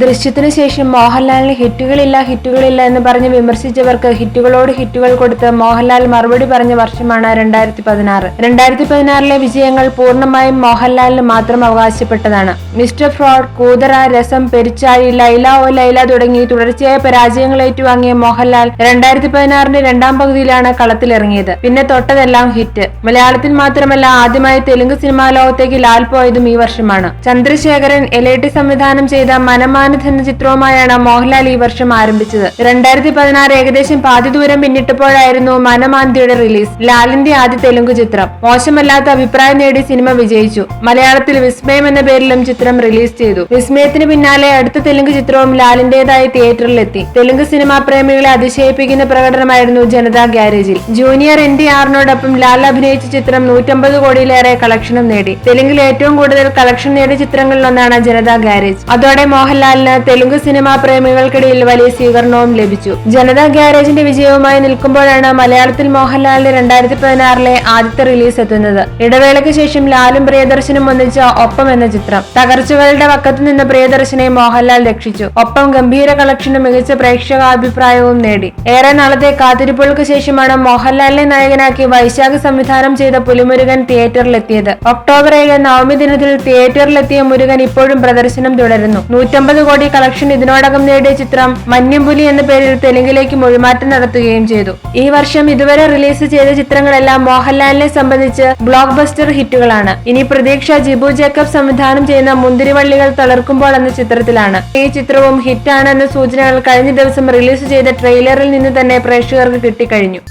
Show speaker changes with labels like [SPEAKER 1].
[SPEAKER 1] ദൃശ്യത്തിനു ശേഷം മോഹൻലാലിന് ഹിറ്റുകളില്ല ഹിറ്റുകളില്ല എന്ന് പറഞ്ഞ് വിമർശിച്ചവർക്ക് ഹിറ്റുകളോട് ഹിറ്റുകൾ കൊടുത്ത് മോഹൻലാൽ മറുപടി പറഞ്ഞ വർഷമാണ് രണ്ടായിരത്തി പതിനാറ് രണ്ടായിരത്തി പതിനാറിലെ വിജയങ്ങൾ പൂർണമായും മോഹൻലാലിന് മാത്രം അവകാശപ്പെട്ടതാണ്. മിസ്റ്റർ ഫ്രോഡ് കൂതറ രസം പെരിച്ചാഴി ലൈല ഓ ലൈല തുടങ്ങി തുടർച്ചയായ പരാജയങ്ങൾ ഏറ്റുവാങ്ങിയ മോഹൻലാൽ രണ്ടായിരത്തി പതിനാറിന്റെ രണ്ടാം പകുതിയിലാണ് കളത്തിലിറങ്ങിയത്. പിന്നെ തൊട്ടതെല്ലാം ഹിറ്റ്. മലയാളത്തിൽ മാത്രമല്ല ആദ്യമായി തെലുങ്ക് സിനിമാ ലോകത്തേക്ക് ലാൽ പോയതും ഈ വർഷമാണ്. ചന്ദ്രശേഖരൻ എൽ സംവിധാനം ചെയ്ത മനമാനത് എന്ന ചിത്രവുമായാണ് മോഹൻലാൽ ഈ വർഷം ആരംഭിച്ചത്. രണ്ടായിരത്തി പതിനാറ് ഏകദേശം പാതി ദൂരം പിന്നിട്ടപ്പോഴായിരുന്നു മനമാന്തിയുടെ റിലീസ്. ലാലിന്റെ ആദ്യ തെലുങ്ക് ചിത്രം. മോശമല്ലാത്ത അഭിപ്രായം നേടി സിനിമ വിജയിച്ചു. മലയാളത്തിൽ വിസ്മയം എന്ന പേരിലും ചിത്രം റിലീസ് ചെയ്തു. വിസ്മയത്തിന് പിന്നാലെ അടുത്ത തെലുങ്ക് ചിത്രവും ലാലിന്റേതായി തിയേറ്ററിലെത്തി. തെലുങ്ക് സിനിമാ പ്രേമികളെ അതിശയിപ്പിക്കുന്ന പ്രകടനമായിരുന്നു ജനതാ ഗ്യാരേജിൽ. ജൂനിയർ എൻ ടി ആറിനോടൊപ്പം ലാൽ അഭിനയിച്ച ചിത്രം നൂറ്റമ്പത് കോടിയിലേറെ കളക്ഷനും നേടി. തെലുങ്കിൽ ഏറ്റവും കൂടുതൽ കളക്ഷൻ നേടിയ ചിത്രങ്ങളിലൊന്നാണ് ജനതാ ഗ്യാരേജ്. അതോടെ മോഹൻലാലിന് തെലുങ്ക് സിനിമാ പ്രേമികൾക്കിടയിൽ വലിയ സ്വീകരണവും ലഭിച്ചു. ജനതാ ഗ്യാരേജിന്റെ വിജയവുമായി നിൽക്കുമ്പോഴാണ് മലയാളത്തിൽ മോഹൻലാലിന്റെ രണ്ടായിരത്തി പതിനാറിലെ ആദ്യത്തെ റിലീസ് എത്തുന്നത്. ഇടവേളയ്ക്ക് ശേഷം ലാലും പ്രിയദർശനും ഒന്നിച്ച ഒപ്പം എന്ന ചിത്രം. തകർച്ചകളുടെ വക്കത്ത് നിന്ന് പ്രിയദർശനെ മോഹൻലാൽ രക്ഷിച്ചു. ഒപ്പം ഗംഭീര കളക്ഷനും മികച്ച പ്രേക്ഷകാഭിപ്രായവും നേടി. ഏറെ നാളത്തെ കാത്തിരിപ്പുകൾക്ക് ശേഷമാണ് മോഹൻലാലിനെ നായകനാക്കി വൈശാഖ് സംവിധാനം ചെയ്ത പുലിമുരുകൻ തിയേറ്ററിലെത്തിയത്. ഒക്ടോബർ ഏഴ് നവമി ദിനത്തിൽ തിയേറ്ററിലെത്തിയ മുരുകൻ ഇപ്പോഴും പ്രദർശനം തുടരുന്നു. നൂറ്റമ്പത് കോടി കളക്ഷൻ ഇതിനോടകം നേടിയ ചിത്രം മഞ്ഞുപുലി എന്ന പേരിൽ തെലുങ്കിലേക്ക് മൊഴിമാറ്റം നടത്തുകയും ചെയ്തു. ഈ വർഷം ഇതുവരെ റിലീസ് ചെയ്ത ചിത്രങ്ങളെല്ലാം മോഹൻലാലിനെ സംബന്ധിച്ച് ബ്ലോക്ക് ബസ്റ്റർ ഹിറ്റുകളാണ്. ഇനി പ്രതീക്ഷ ജിബു ജേക്കബ് സംവിധാനം ചെയ്യുന്ന മുന്തിരിവള്ളികൾ തളർക്കുമ്പോൾ എന്ന ചിത്രത്തിലാണ്. ഈ ചിത്രവും ഹിറ്റാണെന്ന സൂചനകൾ കഴിഞ്ഞ ദിവസം റിലീസ് ചെയ്ത ട്രെയിലറിൽ നിന്ന് തന്നെ പ്രേക്ഷകർക്ക് കിട്ടിക്കഴിഞ്ഞു.